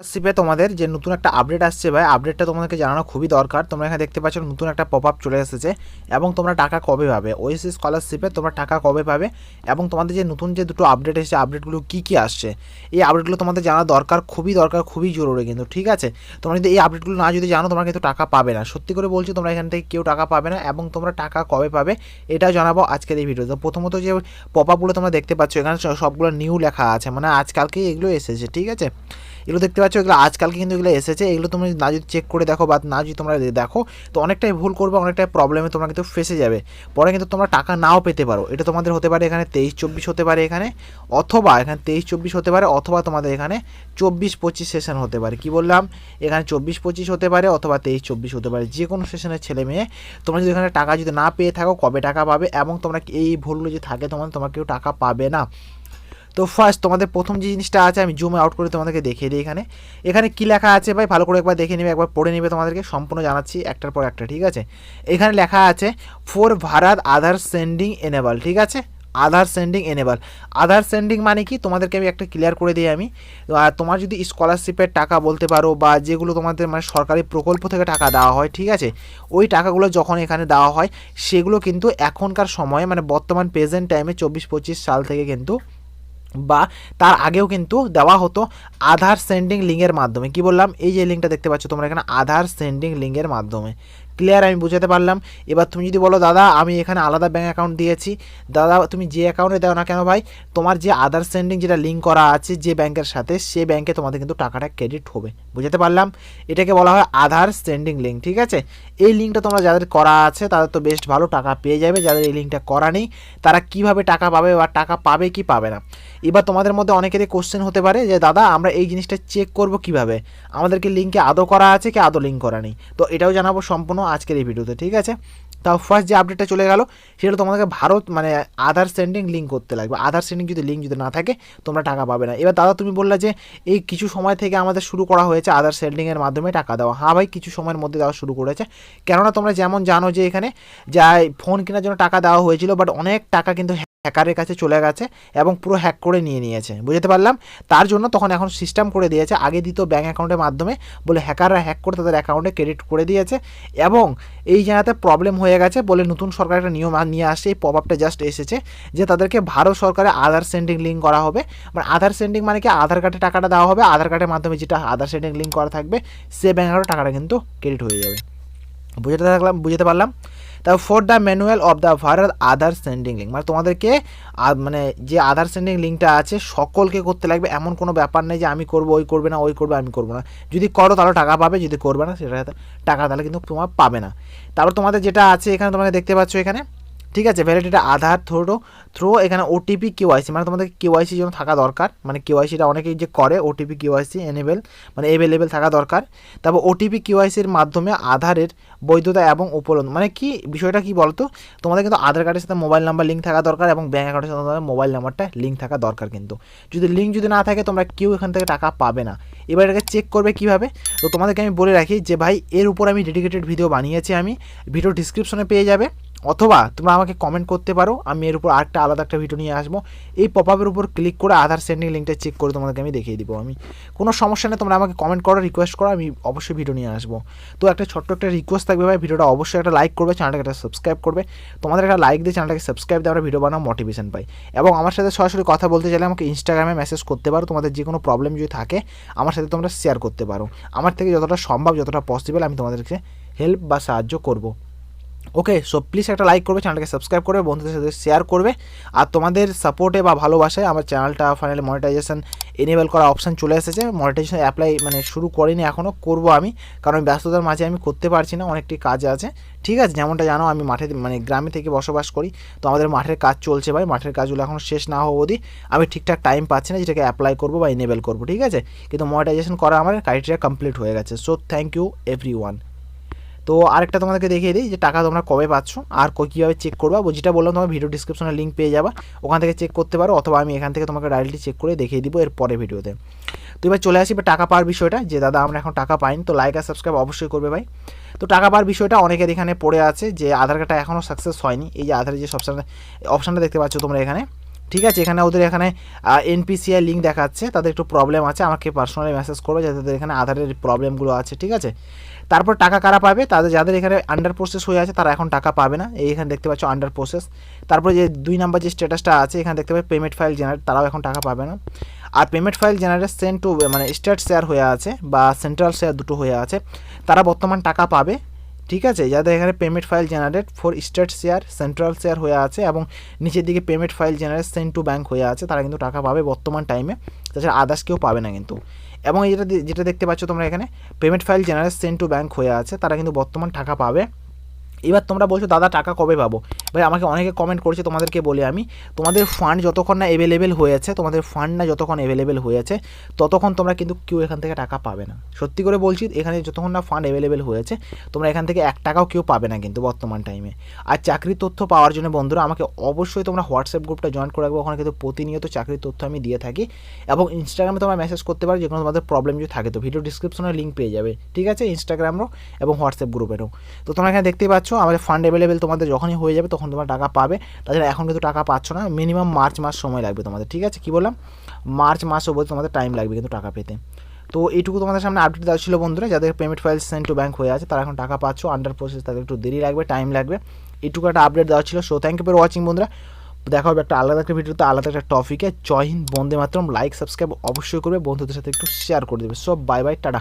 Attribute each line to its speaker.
Speaker 1: স্কলারশিপে তোমাদের যে নতুন একটা আপডেট আসছে ভাই আপডেটটা তোমাদেরকে জানানো খুবই দরকার। তোমরা এখানে দেখতে পাচ্ছ নতুন একটা পপ আপ চলে এসেছে এবং তোমরা টাকা কবে পাবে? ওএসসি স্কলারশিপে তোমরা টাকা কবে পাবে? এবং তোমাদের যে নতুন যে দুটো আপডেট এসেছে আপডেটগুলো কী কী আসছে? এই আপডেটগুলো তোমাদের জানা দরকার, খুবই দরকার, খুবই জরুরি কিন্তু, ঠিক আছে? তোমরা যদি এই আপডেটগুলো না যদি জানো, তোমরা কিন্তু টাকা পাবে না। সত্যি করে বলছি, তোমরা এখান থেকে কেউ টাকা পাবে না এবং তোমরা টাকা কবে পাবে, এটাও জানাব আজকের এই ভিডিওতে প্রথমত যে পপ আপগুলো তোমরা দেখতে পাচ্ছ, এখানে সবগুলো নিউ লেখা আছে মানে আজকালকেই এগুলো এসেছে, ঠিক আছে? এগুলো দেখতে পাচ্ছ এগুলো আজকালকে কিন্তু এগুলো এসেছে। এগুলো তুমি না যদি চেক করে দেখো বা না যদি তোমরা দেখো, তো অনেকটাই ভুল করবে, অনেকটাই প্রবলেমে তোমরা কিন্তু ফেসে যাবে। পরে কিন্তু তোমরা টাকা নাও পেতে পারো। এটা তোমাদের হতে পারে এখানে তেইশ চব্বিশ হতে পারে এখানে, অথবা এখানে তেইশ চব্বিশ হতে পারে, অথবা তোমাদের এখানে চব্বিশ পঁচিশ সেশন হতে পারে। কি বললাম? এখানে চব্বিশ পঁচিশ হতে পারে, অথবা তেইশ চব্বিশ হতে পারে। যে কোনো সেশনের ছেলে মেয়ে, তোমরা যদি এখানে টাকা যদি না পেয়ে থাকো, কবে টাকা পাবে? এবং তোমরা এই ভুলগুলো যদি থাকে তোমাদের তোমরা কেউ টাকা পাবে না। তো ফার্স্ট তোমাদের প্রথম যে জিনিসটা আছে, আমি জুম আউট করে তোমাদেরকে দেখিয়ে দিই এখানে। এখানে কী লেখা আছে ভাই? ভালো করে একবার দেখে নেবে, একবার পড়ে নেবে তোমাদেরকে। সম্পূর্ণ জানাচ্ছি একটার পর একটা, ঠিক আছে? এখানে লেখা আছে for Bharat Aadhaar sending enable ঠিক আছে? Aadhaar sending enable Aadhaar sending মানে কি? তোমাদেরকে আমি একটা ক্লিয়ার করে দিই আমি। আর তোমার যদি স্কলারশিপের টাকা বলতে পারো বা যেগুলো তোমাদের মানে সরকারি প্রকল্প থেকে টাকা দেওয়া হয়, ঠিক আছে? ওই টাকাগুলো যখন এখানে দেওয়া হয়, সেগুলো কিন্তু এখনকার সময়ে মানে বর্তমান প্রেজেন্ট টাইমে চব্বিশ পঁচিশ সাল থেকে কিন্তু বা তার আগেও কিন্তু দেওয়া হতো আধার সেন্ডিং লিঙ্কের মাধ্যমে। কি বললাম? এই যে লিঙ্কটা দেখতে পাচ্ছ তোমরা এখানে আধার সেন্ডিং লিঙ্কের মাধ্যমে। ক্লিয়ার আমি বুঝাতে পারলাম। এবার তুমি যদি বলো, দাদা, আমি এখানে আলাদা ব্যাঙ্ক অ্যাকাউন্ট দিয়েছি। দাদা, তুমি যে অ্যাকাউন্টে দাও না কেন ভাই? তোমার যে আধার সেন্ডিং যেটা লিঙ্ক করা আছে যে ব্যাংকের সাথে, সে ব্যাংকে তোমাদের কিন্তু টাকাটা ক্রেডিট হবে। বুঝাতে পারলাম? এটাকে বলা হয় আধার সেন্ডিং লিঙ্ক ঠিক আছে? এই লিঙ্কটা তোমরা যাদের করা আছে, তাদের তো বেস্ট ভালো টাকা পেয়ে যাবে। যাদের এই লিঙ্কটা করা নেই, তারা কীভাবে টাকা পাবে বা টাকা পাবে কি পাবে না? এবার তোমাদের মধ্যে অনেকেরই কোশ্চেন হতে পারে যে, দাদা, আমরা এই জিনিসটা চেক করব কীভাবে? আমাদেরকে লিঙ্কে আদৌ করা আছে কি? আদৌ লিঙ্ক করা নেই? তো এটাও জানাব সম্পূর্ণ। আজকের এই ভিডিওতে, ঠিক আছে? তাও ফার্স্ট যে আপডেটটা চলে গেল, সেটা তোমাদেরকে ভারত মানে আধার সেন্ডিং লিঙ্ক করতে লাগবে। আধার সেন্ডিং যদি লিঙ্ক যদি না থাকে, তোমরা টাকা পাবে না। এবার দাদা, তুমি বললে যে এই কিছু সময় থেকে আমাদের শুরু করা হয়েছে আধার সেন্ডিংয়ের মাধ্যমে টাকা দেওয়া। হ্যাঁ ভাই, কিছু সময়ের মধ্যে দেওয়া শুরু করেছে। কেননা তোমরা যেমন জানো যে এখানে যা ফোন কেনার জন্য টাকা দেওয়া হয়েছিল বাট অনেক টাকা কিন্তু হ্যাকারের কাছে চলে গেছে এবং পুরো হ্যাক করে নিয়ে নিয়েছে। বুঝতে পারলাম? তার জন্য তখন এখন সিস্টেম করে দিয়েছে, আগে দিত ব্যাঙ্ক অ্যাকাউন্টের মাধ্যমে, বলে হ্যাকাররা হ্যাক করে তাদের অ্যাকাউন্টে ক্রেডিট করে দিয়েছে এবং এই জায়গাতে প্রবলেম হয়ে গেছে বলে নতুন সরকার একটা নিয়ম নিয়ে আসছে, এই পপ আপটা জাস্ট এসেছে যে তাদেরকে ভারত সরকারে আধার সেন্ডিং লিঙ্ক করা হবে। মানে আধার সেন্ডিং মানে কি? আধার কার্ডে টাকাটা দেওয়া হবে, আধার কার্ডের মাধ্যমে যেটা আধার সেন্ডিং লিঙ্ক করা থাকবে, সে ব্যাঙ্ক অ্যাকাউন্টে টাকাটা কিন্তু ক্রেডিট হয়ে যাবে। বুঝতে থাকলাম বুঝতে পারলাম? তারপর for the manual of the Bharat Aadhaar sending link মানে তোমাদেরকে মানে যে আধার সেন্ডিং লিঙ্কটা আছে, সকলকে করতে লাগবে, এমন কোনো ব্যাপার নেই যে আমি করব, ওই করবে না, ওই করবে, আমি করব না। যদি করো তাহলে টাকা পাবে, যদি করবে না সেটা টাকা তাহলে কিন্তু তোমার পাবে না। তারপর তোমাদের যেটা আছে, এখানে তোমাকে দেখতে পাচ্ছ এখানে ঠিক আছে ভ্যালিডিটি আধার থ্রো থ্রো এখানে ওটিপি কেওয়াইসি মানে তোমাদের কেওয়াইসির জন্য থাকা দরকার। মানে কেওয়াইসিটা অনেকেই যে করে ওটিপি কেওয়াইসি এনেবেল মানে এভেলেবেল থাকা দরকার। তারপর ওটিপি কেওয়াইসির মাধ্যমে আধারের বৈধতা এবং উপলব্ধ। মানে কি, বিষয়টা কি বলতো? তোমাদের কিন্তু আধার কার্ডের সাথে মোবাইল নাম্বার লিঙ্ক থাকা দরকার এবং ব্যাঙ্ক অ্যাকাউন্টের সাথে তোমাদের মোবাইল নাম্বারটা লিঙ্ক থাকা দরকার কিন্তু। যদি লিঙ্ক যদি না থাকে, তোমরা কেউ এখান থেকে টাকা পাবে না। এবার এটাকে চেক করবে কীভাবে? তো তোমাদেরকে আমি বলে রাখি যে, ভাই, এর উপর আমি ডেডিকেটেড ভিডিও বানিয়েছি আমি। ভিডিও ডিসক্রিপশনে পেয়ে যাবে। অথবা তোমরা আমাকে কমেন্ট করতে পারো, আমি এর উপর আরেকটা আলাদা একটা ভিডিও নিয়ে আসব। এই পপ আপের উপর ক্লিক করে আধার সেন্ডিং লিঙ্কটা চেক করে তোমাদেরকে আমি দেখিয়ে দিব আমি। কোনো সমস্যা নেই, তোমরা আমাকে কমেন্ট করো রিকোয়েস্ট করো, আমি অবশ্যই ভিডিও নিয়ে আসব। তো একটা ছোট্ট একটা রিকোয়েস্ট থাকবে ভাই ভিডিওটা অবশ্যই একটা লাইক করবে চ্যানেলটাকে একটা সাবস্ক্রাইব করবে। তোমাদের একটা লাইক দিয়ে চ্যানেলটাকে সাবস্ক্রাইব দিয়ে আমরা ভিডিও বানাও মোটিভেশন পাই। এবং আমার সাথে সরাসরি কথা বলতে চাইলে আমাকে ইনস্টাগ্রামে মেসেজ করতে পারো, তোমাদের যে কোনো প্রবলেম যদি থাকে, আমার সাথে তোমরা শেয়ার করতে পারো। আমার থেকে যতটা সম্ভব, যতটা পসিবল আমি তোমাদেরকে হেল্প বা সাহায্য করব। ওকে সো প্লিজ একটা লাইক করবে চ্যানেলটাকে সাবস্ক্রাইব করবে, বন্ধুদের সাথে শেয়ার করবে। আর তোমাদের সাপোর্টে বা ভালোবাসায় আমার চ্যানেলটা ফাইনালি মনিটাইজেশন এনেবেল করা অপশান চলে এসেছে। মনিটাইজেশন অ্যাপ্লাই মানে শুরু করিনি এখনও করব আমি। কারণ ব্যস্ততার মাঝে আমি করতে পারছি না, অনেকটি কাজ আছে। ঠিক আছে, যেমনটা জানো, আমি মাঠে মানে গ্রামে থেকে বসবাস করি। তো আমাদের মাঠের কাজ চলছে ভাই, মাঠের কাজগুলো এখন শেষ না হওয়া অবধি। আমি ঠিকঠাক টাইম পাচ্ছি না, যেটাকে অ্যাপ্লাই করব বা এনেবেল করব, ঠিক আছে? কিন্তু মনিটাইজেশন করা আমার ক্রাইটেরিয়া কমপ্লিট হয়ে গেছে। So thank you everyone তো আরেকটা তোমাদেরকে দেখিয়ে দিই যে টাকা তোমরা কবে পাচ্ছ আর কীভাবে চেক করবা। যেটা বললাম, তোমার ভিডিও ডিসক্রিপশনে লিঙ্ক পেয়ে যাবা। ওখান থেকে চেক করতে পারো অথবা আমি এখান থেকে তোমাকে ডাইরেক্টলি চেক করে দেখিয়ে দিব এর পরে ভিডিওতে তো এবার চলে আসি টাকা পাওয়ার বিষয়টা, যে দাদা আমরা এখন টাকা পাইনি, তো লাইক আর সাবস্ক্রাইব অবশ্যই করবে ভাই। তো টাকা পাওয়ার বিষয়টা অনেকের এখানে পড়ে আছে যে আধার কার্ডটা এখনও সাকসেস হয়নি। এই যে আধারের যে অপশানটা অপশানটা দেখতে পাচ্ছ তোমরা এখানে। ঠিক আছে, এখানে ওদের এখানে এনপিসিআই লিঙ্ক দেখাচ্ছে, তাদের একটু প্রবলেম আছে, আমাকে পার্সোনালি মেসেজ করবে যাতে তাদের এখানে আধারের প্রবলেমগুলো আছে, ঠিক আছে? তারপর টাকা কারা পাবে? তাদের যাদের এখানে আন্ডার প্রসেস হয়ে আছে, তারা এখন টাকা পাবে না। এই এখানে দেখতে পাচ্ছ আন্ডার প্রসেস তারপরে যে দুই নাম্বার যে স্ট্যাটাসটা আছে, এখানে দেখতে পাবে পেমেন্ট ফাইল জেনারেট তারাও এখন টাকা পাবে না। আর payment file generate sent to মানে স্টেট শেয়ার হয়ে আছে বা সেন্ট্রাল শেয়ার দুটো হয়ে আছে, তারা বর্তমান টাকা পাবে। ঠিক আছে? যাদের এখানে payment file generate for state share central share হয়ে আছে এবং নিচের দিকে payment file generate sent to bank হয়ে আছে, তারা কিন্তু টাকা পাবে বর্তমান টাইমে তাছাড়া আদার্স কেউ পাবে না কিন্তু। এবং যেটা যেটা দেখতে পাচ্ছ তোমরা এখানে payment file general sent to bank হয়ে আছে, তারা কিন্তু বর্তমান টাকা পাবে। এবার তোমরা বলছো, দাদা, টাকা কবে পাবো? ভাই, আমাকে অনেকে কমেন্ট করেছে, তোমাদেরকে বলি আমি। তোমাদের ফান্ড যতক্ষণ না অ্যাভেলেবেল হয়েছে, তোমাদের ফান্ড না যতক্ষণ অ্যাভেলেবেল হয়েছে, ততক্ষণ তোমরা কিন্তু কেউ এখান থেকে টাকা পাবে না। সত্যি করে বলছি, এখানে যতক্ষণ না ফান্ড অ্যাভেলেবেল হয়েছে, তোমরা এখান থেকে এক টাকাও কেউ পাবে না কিন্তু বর্তমান টাইমে আর চাকরির তথ্য পাওয়ার জন্য বন্ধুরা, আমাকে অবশ্যই তোমরা হোয়াটসঅ্যাপ গ্রুপটা জয়েন করে রাখব। ওখানে কিন্তু প্রতিনিয়ত চাকরির তথ্য আমি দিয়ে থাকি এবং ইনস্টাগ্রামে তোমরা মেসেজ করতে পারো যে কোনো তোমাদের প্রবলেম যদি থাকে, তো ভিডিও ডিসক্রিপশনে লিঙ্ক পেয়ে যাবে। ঠিক আছে? ইনস্টাগ্রামও এবং হোয়াটসঅ্যাপ গ্রুপেরও তো তোমরা এখানে দেখতেই পাচ্ছ আমাদের ফান্ড অ্যাভেলেবেল তোমাদের যখনই হয়ে যাবে তখন তোমরা টাকা পাবে। তাছাড়া এখন কিন্তু টাকা পাচ্ছ না মিনিমাম মার্চ মাস সময় লাগবে তোমাদের, ঠিক আছে? কী বললাম? মার্চ মাস অবধি তোমাদের টাইম লাগবে কিন্তু টাকা পেতে। তো এইটুকু তোমাদের সামনে আপডেট দেওয়া ছিল বন্ধুরা, যাদের payment file send to bank হয়ে আছে, তারা এখন টাকা পাচ্ছ আন্ডার প্রসেস তাদের একটু দেরি লাগবে টাইম লাগবে। এইটুকু একটা আপডেট দেওয়া ছিল। So thank you for watching বন্ধুরা। দেখা হবে একটা আলাদা একটা ভিডিওতে, আলাদা একটা টপিকে জয় হিন্দ, বন্দে মাত্রম। লাইক সাবস্ক্রাইব অবশ্যই করবে, বন্ধুদের সাথে একটু শেয়ার করে দেবে। সব বাই বাই টাটা।